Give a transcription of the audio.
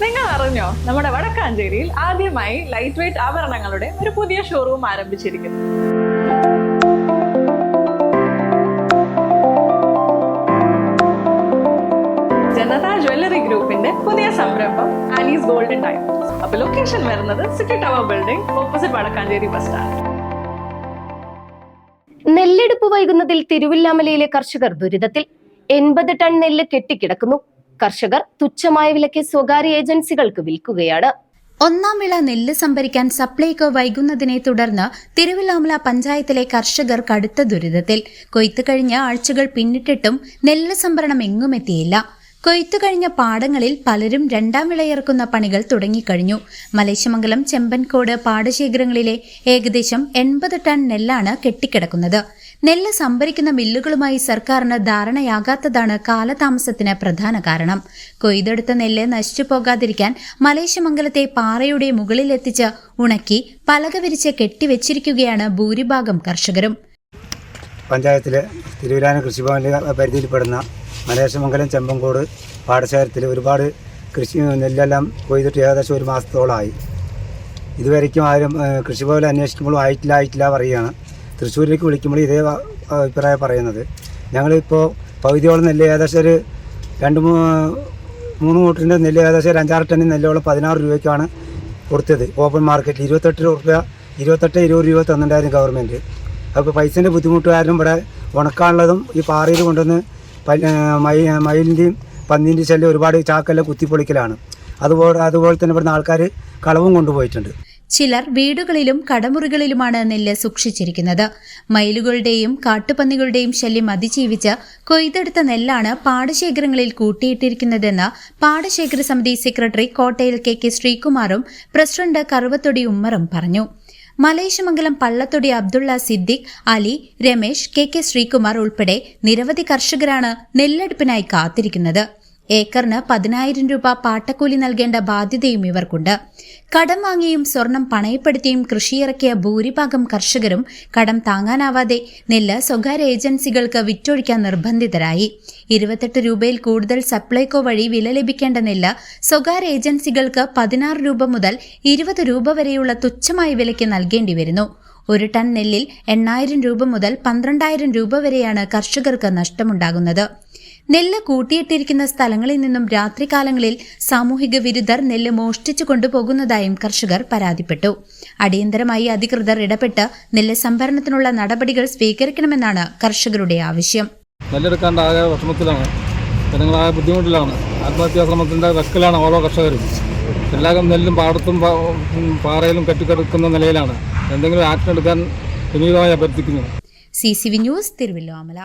നിങ്ങൾ അറിഞ്ഞോ നമ്മുടെ വടക്കാഞ്ചേരിയിൽ ആദ്യമായി ലൈറ്റ് വെയിറ്റ് ആഭരണങ്ങളുടെ ഒരു പുതിയ ഷോറൂം ആരംഭിച്ചിരിക്കുന്നു. ജനതാ ജ്വല്ലറി ഗ്രൂപ്പിന്റെ പുതിയ സംരംഭം ആലീസ് ഗോൾഡൻ ടൈം അപ്പൊ ലൊക്കേഷൻ വരുന്നത് city tower building opposite Vadakkanchery bus stand നെല്ലെടുപ്പ് വൈകുന്നതിൽ തിരുവില്ലാമലയിലെ കർഷകർ ദുരിതത്തിൽ. എൺപത് ടൺ നെല്ല് കെട്ടിക്കിടക്കുന്നു. കർഷകർ തുച്ഛമായ വിലയ്ക്ക് സ്വകാര്യ ഏജൻസികൾക്ക് വിൽക്കുകയാണ്. ഒന്നാം വിള നെല്ല് സംഭരിക്കാൻ സപ്ലൈകോ വൈകുന്നതിനെ തുടർന്ന് തിരുവല്ലാമല പഞ്ചായത്തിലെ കർഷകർ കടുത്ത ദുരിതത്തിൽ. കൊയ്ത്തു കഴിഞ്ഞ ആഴ്ചകൾ പിന്നിട്ടിട്ടും നെല്ല് സംഭരണം എങ്ങുമെത്തിയില്ല കൊയ്ത്തു കഴിഞ്ഞ പാടങ്ങളിൽ പലരും രണ്ടാം വിളയിറക്കുന്ന പണികൾ തുടങ്ങിക്കഴിഞ്ഞു. മലേശമംഗലം ചെമ്പൻകോട് പാടശേഖരങ്ങളിലെ ഏകദേശം എൺപത് ടൺ നെല്ലാണ് കെട്ടിക്കിടക്കുന്നത്. നെല്ല് സംഭരിക്കുന്ന മില്ലുകളുമായി സർക്കാരിന് ധാരണയാകാത്തതാണ് കാലതാമസത്തിന് പ്രധാന കാരണം. കൊയ്തെടുത്ത നെല്ല് നശിച്ചു പോകാതിരിക്കാൻ മലേശമംഗലത്തെ പാറയുടെ മുകളിലെത്തിച്ച് ഉണക്കി പലക വിരിച്ച് കെട്ടിവെച്ചിരിക്കുകയാണ് ഭൂരിഭാഗം കർഷകരും. പഞ്ചായത്തിലെ തിരുവിരാന കൃഷിഭവനിലെ പരിധിയിൽപ്പെടുന്ന മലേശമംഗലം ചെമ്പങ്കോട് പാടശേഖരത്തിൽ ഒരുപാട് കൃഷി നെല്ലെല്ലാം കൊയ്തിട്ട് ഏകദേശം ഒരു മാസത്തോളമായി. ഇതുവരയ്ക്കും ആരും കൃഷിഭവനിൽ അന്വേഷിക്കുമ്പോഴും ആയിട്ടില്ല ആയിട്ടില്ല പറയുകയാണ്. തൃശ്ശൂരിലേക്ക് വിളിക്കുമ്പോൾ ഇതേ അഭിപ്രായം പറയുന്നത്. ഞങ്ങളിപ്പോൾ പകുതിയോളം നെല്ല് ഏകദേശം ഒരു രണ്ട് മൂന്ന് കൂട്ടിന്റെ നെല്ല് ഏകദേശം ഒരു അഞ്ചാറ് ടണ്ണിന് നെല്ലോളം പതിനാറ് രൂപയ്ക്കാണ് കൊടുത്തത്. ഓപ്പൺ മാർക്കറ്റിൽ ഇരുപത്തെട്ട് രൂപ ഇരുപത്തെട്ട് ഇരുപത് രൂപ തന്നിട്ടുണ്ടായിരുന്നു ഗവൺമെന്റ് അപ്പോൾ പൈസേന്റെ ബുദ്ധിമുട്ട് കാരണം ഇവിടെ ഉണക്കാനുള്ളതും ഈ പാറയിൽ കൊണ്ടുവന്ന് മയി മയിലിന്റെയും പന്നീന്റെയും ശല്യം ഒരുപാട് ചാക്കെല്ലാം കുത്തിപ്പൊളിക്കലാണ്. അതുപോലെ അതുപോലെ തന്നെ ഇവിടുന്ന് ആൾക്കാർ കളവും കൊണ്ടുപോയിട്ടുണ്ട്. ചിലർ വീടുകളിലും കടമുറികളിലുമാണ് നെല്ല് സൂക്ഷിച്ചിരിക്കുന്നത്. മയിലുകളുടെയും കാട്ടുപന്നികളുടെയും ശല്യം അതിജീവിച്ച് കൊയ്തെടുത്ത നെല്ലാണ് പാടശേഖരങ്ങളിൽ കൂട്ടിയിട്ടിരിക്കുന്നതെന്ന് പാടശേഖര സമിതി സെക്രട്ടറി കോട്ടയിൽ കെ കെ ശ്രീകുമാറും പ്രസിഡന്റ് കറുവത്തൊടി ഉമ്മറും പറഞ്ഞു. മലേശമംഗലം പള്ളത്തൊടി അബ്ദുള്ള സിദ്ദിഖ് അലി രമേശ് കെ കെ ശ്രീകുമാർ ഉൾപ്പെടെ നിരവധി കർഷകരാണ് നെല്ലെടുപ്പിനായി കാത്തിരിക്കുന്നത്. ഏക്കറിന് പതിനായിരം രൂപ പാട്ടക്കൂലി നൽകേണ്ട ബാധ്യതയും ഇവർക്കുണ്ട്. കടം വാങ്ങിയും സ്വർണം പണയപ്പെടുത്തിയും കൃഷിയിറക്കിയ ഭൂരിഭാഗം കർഷകരും കടം താങ്ങാനാവാതെ നെല്ല് സ്വകാര്യ ഏജൻസികൾക്ക് വിറ്റൊഴിക്കാൻ നിർബന്ധിതരായി. ഇരുപത്തെട്ട് രൂപയിൽ കൂടുതൽ സപ്ലൈകോ വഴി വില ലഭിക്കേണ്ട നെല്ല് സ്വകാര്യ ഏജൻസികൾക്ക് പതിനാറ് രൂപ മുതൽ ഇരുപത് രൂപ വരെയുള്ള തുച്ഛമായ വിലയ്ക്ക് നൽകേണ്ടി വരുന്നു. ഒരു ടൺ നെല്ലിൽ എണ്ണായിരം രൂപ മുതൽ പന്ത്രണ്ടായിരം രൂപ വരെയാണ് കർഷകർക്ക് നഷ്ടമുണ്ടാകുന്നത്. നെല്ല് കൂട്ടിയിട്ടിരിക്കുന്ന സ്ഥലങ്ങളിൽ നിന്നും രാത്രികാലങ്ങളിൽ സാമൂഹിക വിരുദ്ധർ നെല്ല് മോഷ്ടിച്ചു കൊണ്ടുപോകുന്നതായും കർഷകർ പരാതിപ്പെട്ടു. അടിയന്തരമായി അധികൃതർ ഇടപെട്ട് നെല്ല് സംഭരണത്തിനുള്ള നടപടികൾ സ്വീകരിക്കണമെന്നാണ് കർഷകരുടെ ആവശ്യം. നെല്ലെടുക്കാണ്ടാകെ വിഷമത്തിലാണ്. ജനങ്ങളായ ബുദ്ധിമുട്ടിലാണ്. ആത്മഹത്യാശ്രമത്തിന്റെ വെക്കലാണ് ഓരോ കർഷകരും. എല്ലാവരും നെല്ലും പാടത്തും പാറയിലും കെട്ടിക്കിടക്കുന്ന നിലയിലാണ്. എന്തെങ്കിലും ആക്ഷൻ എടുക്കാൻ വിനീതമായി അഭ്യർത്ഥിക്കുന്നു. C C V news Thiruvilwamala